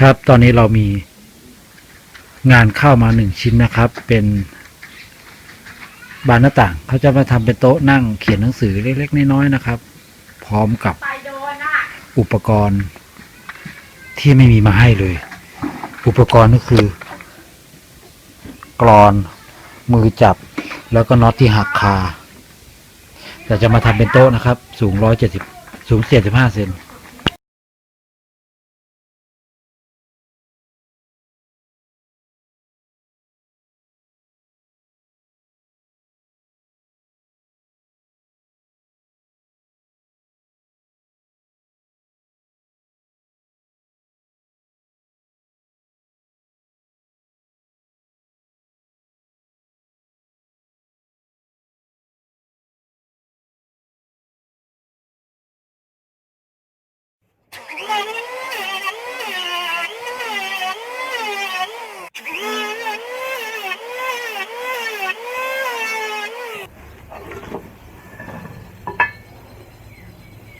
ครับ ตอนนี้เรามีงานเข้ามาหนึ่งชิ้นนะครับ เป็นบานหน้าต่าง เขาจะมาทำเป็นโต๊ะนั่งเขียนหนังสือเล็กๆน้อยๆนะครับ พร้อมกับอุปกรณ์ที่ไม่มีมาให้เลย อุปกรณ์ก็คือ กรอนมือจับ แล้วก็น็อตที่หักคา แต่จะมาทำเป็นโต๊ะนะครับ สูงร้อยเจ็ดสิบสูงเจ็ดสิบห้าเซน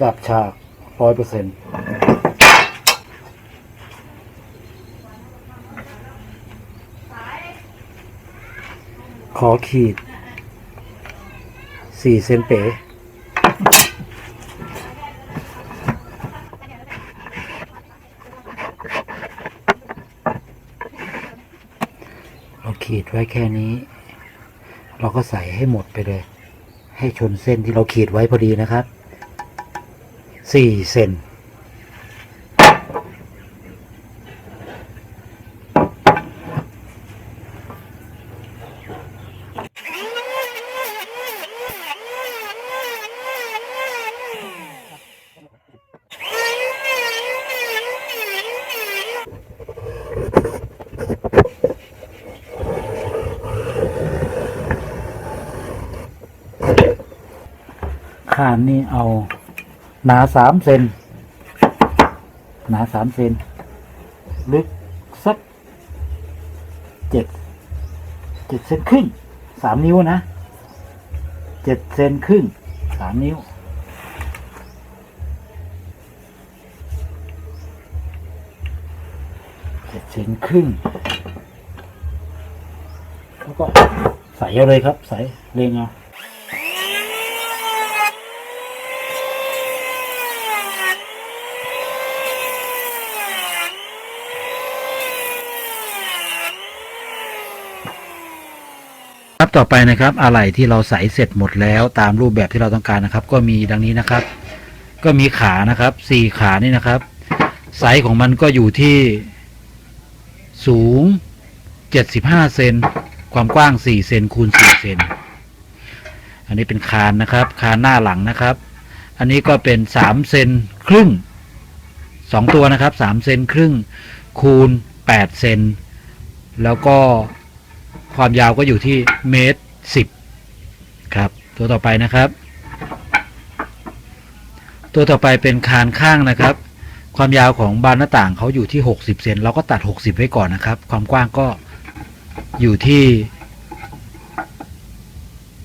จับฉากร้อยเปอร์เซ็นต์ขอขีดสี่เซนเป๋เราขีด ไว้แค่นี้ เราก็ใส่ให้หมดไปเลย ให้ชนเส้นที่เราขีดไว้พอดีนะครับสี่เซน คานนี่เอา หนาสามเซนหนาสามเซนลึกสักเจ็ดเจ็ดเซนครึ่งสามนิ้วนะเจ็ดเซนครึ่งสามนิ้ว เจ็ดเซนครึ่ง แล้วก็ใส่เอาเลยครับ ใส่เรียงเอา ต่อไปนะครับอะไหล่ที่เราใส่เสร็จหมดแล้วตามรูปแบบที่เราต้องการนะครับ ก็มีดังนี้นะครับ ก็มีขานะครับสี่ขานี่นะครับ ไซส์ของมันก็อยู่ที่สูงเจ็ดสิบห้าเซนความกว้างสี่เซนคูณสี่เซนอันนี้เป็นคานนะครับคานหน้าหลังนะครับ อันนี้ก็เป็นสามเซนครึ่งสองตัวนะครับสามเซนครึ่งคูณแปดเซนแล้วก็ ความยาวก็อยู่ที่เมตรสิบครับ ตัวต่อไปนะครับ ตัวต่อไปเป็นคานข้างนะครับ ความยาวของบานหน้าต่างเขาอยู่ที่ 60เซนเราก็ตัด 60 ไว้ก่อนนะครับ ความกว้างก็อยู่ที่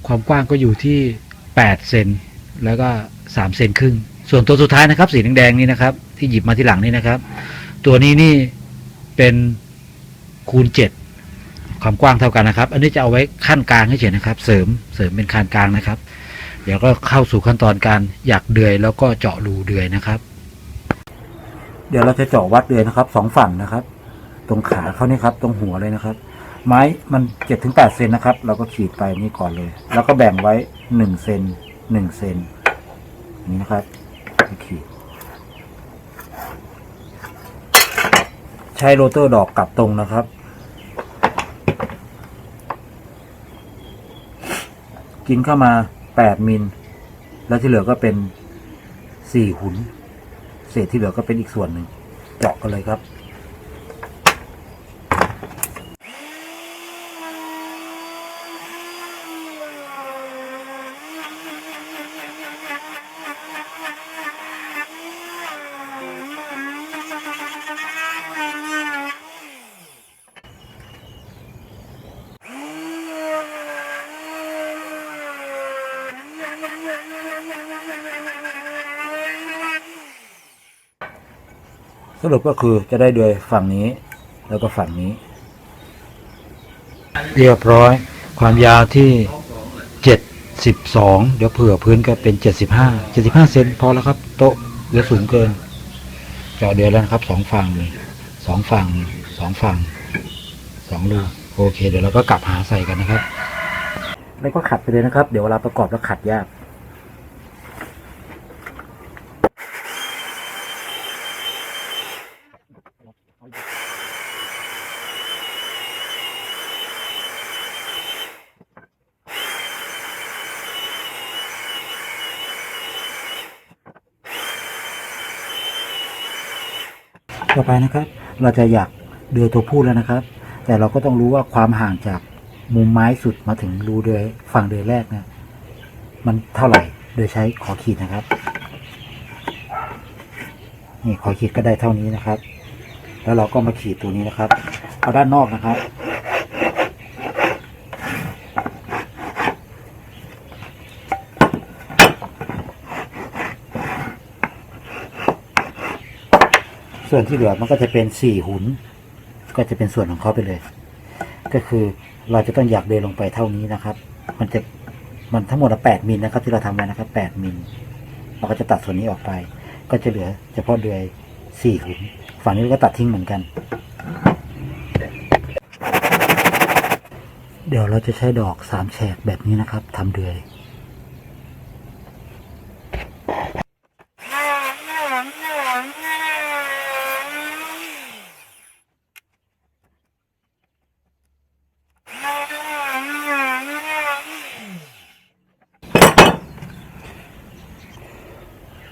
ความกว้างก็อยู่ที่8เซนแล้วก็3เซนครึ่ง ส่วนตัวสุดท้ายนะครับ สีแดงๆนี่นะครับ ที่หยิบมาที่หลังนี่นะครับ ตัวนี้นี่เป็นคูณ7 ความกว้างเท่ากันนะครับ อันนี้จะเอาไว้ขั้นกลางให้เฉยนะครับ เสริมเสริมเป็นคานกลางนะครับ เดี๋ยวก็เข้าสู่ขั้นตอนการหยักเดือยแล้วก็เจาะรูเดือยนะครับ เดี๋ยวเราจะเจาะวัดเดือยนะครับสองฝั่งนะครับ ตรงขาเขานี่ครับ ตรงหัวเลยนะครับ ไม้มันเจ็ดถึงแปดเซนนะครับ เราก็ขีดไปนี่ก่อนเลย แล้วก็แบ่งไว้หนึ่งเซนหนึ่งเซนนี้นะครับขีดใช้โรเตอร์ดอกกลับตรงนะครับ กินเข้ามา 8 มิล แล้วที่เหลือก็เป็น 4 หุน เศษที่เหลือก็เป็นอีกส่วนหนึ่ง เจาะกันเลยครับ สสรุปก็คือจะได้โดยฝั่งนี้ แล้วก็ฝั่งนี้ เรียบร้อย ความยาวที่เจ็ดสิบสองเดี๋ยวเผื่อพื้นก็เป็นเจ็ดสิบห้าเจ็ดสิบห้าเซนพอแล้วครับ โต๊ะเดี๋ยวสูงเกินเจาะเดือนแล้วนะครับสองฝั่งสองฝั่งสองฝั่งสองรูโอเค เดี๋ยวเราก็กลับหาใส่กันนะครับ แล้วก็ขัดไปเลยนะครับ เดี๋ยวเวลาประกอบแล้วขัดยาก ต่อไปนะครับ เราจะอยากเดือยตัวผู้แล้วนะครับ แต่เราก็ต้องรู้ว่าความห่างจากมุมไม้สุดมาถึงรูเดือยฝั่งเดือยแรกเนี่ยมันเท่าไหร่โดยใช้ขอขีดนะครับ นี่ขอขีดก็ได้เท่านี้นะครับ แล้วเราก็มาขีดตัวนี้นะครับ เอาด้านนอกนะครับ ส่วนที่เหลือมันก็จะเป็นสี่หุน ก็จะเป็นส่วนของเขาไปเลย ก็คือเราจะต้องอยากเดินลงไปเท่านี้นะครับ มันจะมันทั้งหมดละแปดมิลนะครับ ที่เราทำไว้นะครับแปดมิลเราก็จะตัดส่วนนี้ออกไป ก็จะเหลือเฉพาะเดือยสี่หุนฝั่งนี้เราก็ตัดทิ้งเหมือนกัน เดี๋ยวเราจะใช้ดอกสามแฉกแบบนี้นะครับทำเดือย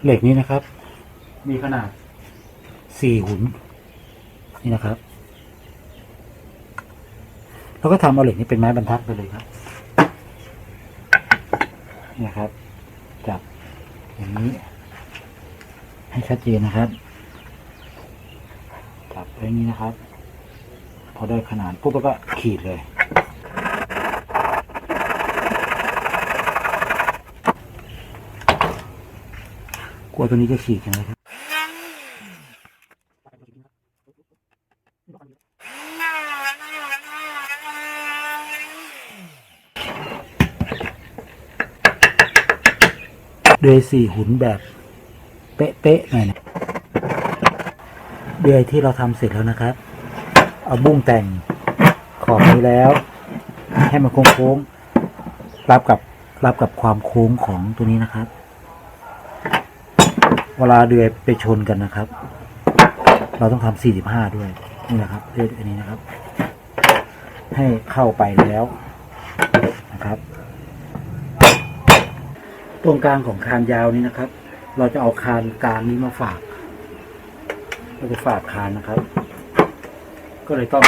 เหล็กนี้นะครับ มีขนาดสี่หุนนี่นะครับเราก็ทำเอาเหล็กนี้เป็นไม้บรรทัดไปเลยครับนี่นะครับจับอย่างนี้ ให้ชัดเจนนะครับจับไว้อย่างนี้นะครับ พอได้ขนาดปุ๊บแล้วก็ขีดเลย กลัวตัวนี้จะฉีกใช่ไหมครับเดือยสี่หุนแบบเป๊ะๆหน่อยนะเดือยที่เราทำเสร็จแล้วนะครับ เอาบุ้งแต่งขอบนี้แล้ว ให้มันโค้งๆรับกับรับกับความโค้งของตัวนี้นะครับ เวลาเดือยไปชนกันนะครับ เราต้องทำ45ด้วยนี่นะครับเดือยอันนี้นะครับ ให้เข้าไปแล้วนะครับ ตรงกลางของคานยาวนี้นะครับ เราจะเอาคานกลางนี้มาฝาก เราจะฝากคานนะครับ ก็เลยต้อง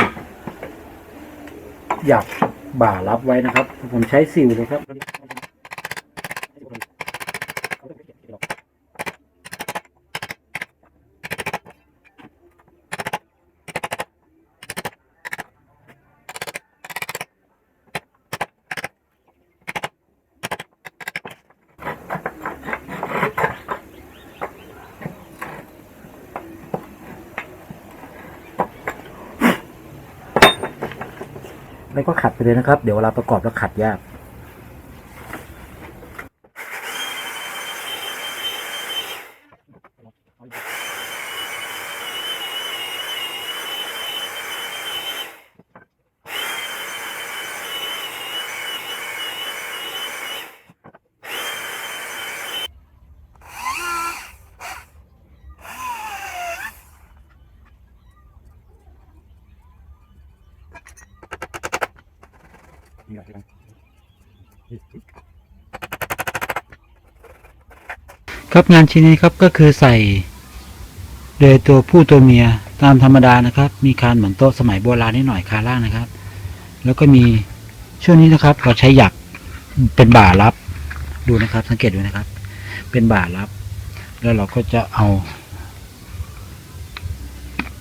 อยากบ่ารับไว้นะครับ ผมใช้ซิลเลยครับ ก็ขัดไปเลยนะครับ เดี๋ยวเวลาประกอบแล้วขัดยาก ครับงานชิ้นนี้ครับก็คือใส่โดยตัวผู้ตัวเมียตามธรรมดานะครับ มีคานเหมือนโต๊ะสมัยโบราณนิดหน่อยคานล่างนะครับ แล้วก็มีช่วงนี้นะครับ เราใช้หยักเป็นบ่ารับ ดูนะครับ สังเกตดูนะครับ เป็นบ่ารับ แล้วเราก็จะเอา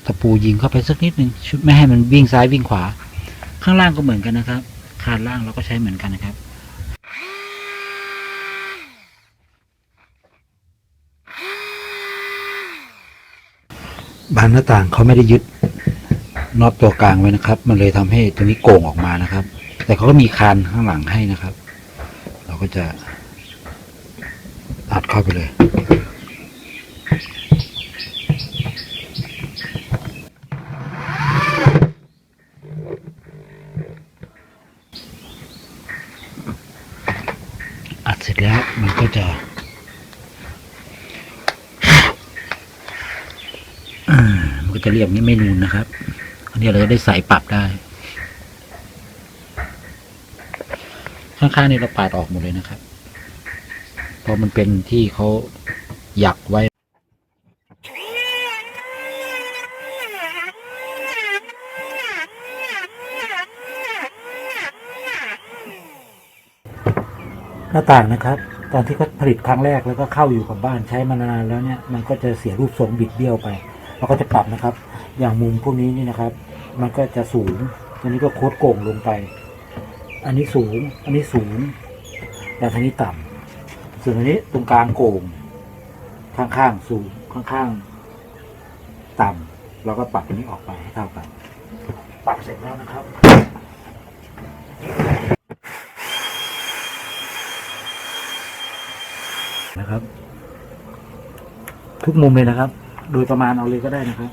ตะปูยิงเข้าไปสักนิดหนึ่งชุดไม่ให้มันวิ่งซ้ายวิ่งขวา ข้างล่างก็เหมือนกันนะครับ คานล่างเราก็ใช้เหมือนกันนะครับ บานหน้าต่างเขาไม่ได้ยึดน็อตตัวกลางไว้นะครับ มันเลยทำให้ตัวนี้โก่งออกมานะครับ แต่เขาก็มีคานข้างหลังให้นะครับ เราก็จะอัดเข้าไปเลย อัดเสร็จแล้วมันก็จะ อ่ามัน ก็จะเรียบนี้ไม่นูนนะครับ อันนี้เราจะได้ใส่ปรับได้ ข้างๆนี่เราปาดออกหมดเลยนะครับ เพราะมันเป็นที่เขาหยักไว้หน้าต่างนะครับ ตอนที่เขาผลิตครั้งแรกแล้วก็เข้าอยู่กับบ้านใช้มานานแล้วเนี่ย มันก็จะเสียรูปทรงบิดเบี้ยวไป เราก็จะปรับนะครับ อย่างมุมพวกนี้นี่นะครับ มันก็จะสูงอันนี้ก็โคดโก่งลงไป อันนี้สูง อันนี้สูง แต่ทางนี้ต่ำส่วนอันนี้ตรงกลางโก่ง ข้างๆสูง ข้างๆต่ำเราก็ปรับอันนี้ออกไปให้เท่ากัน ปรับเสร็จแล้วนะครับนะครับ ทุกมุมเลยนะครับ โดยประมาณเอาเลยก็ได้นะครับ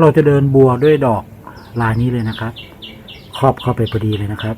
เราจะเดินบัวด้วยดอกลายนี้เลยนะครับ ครอบเข้าไปพอดีเลยนะครับ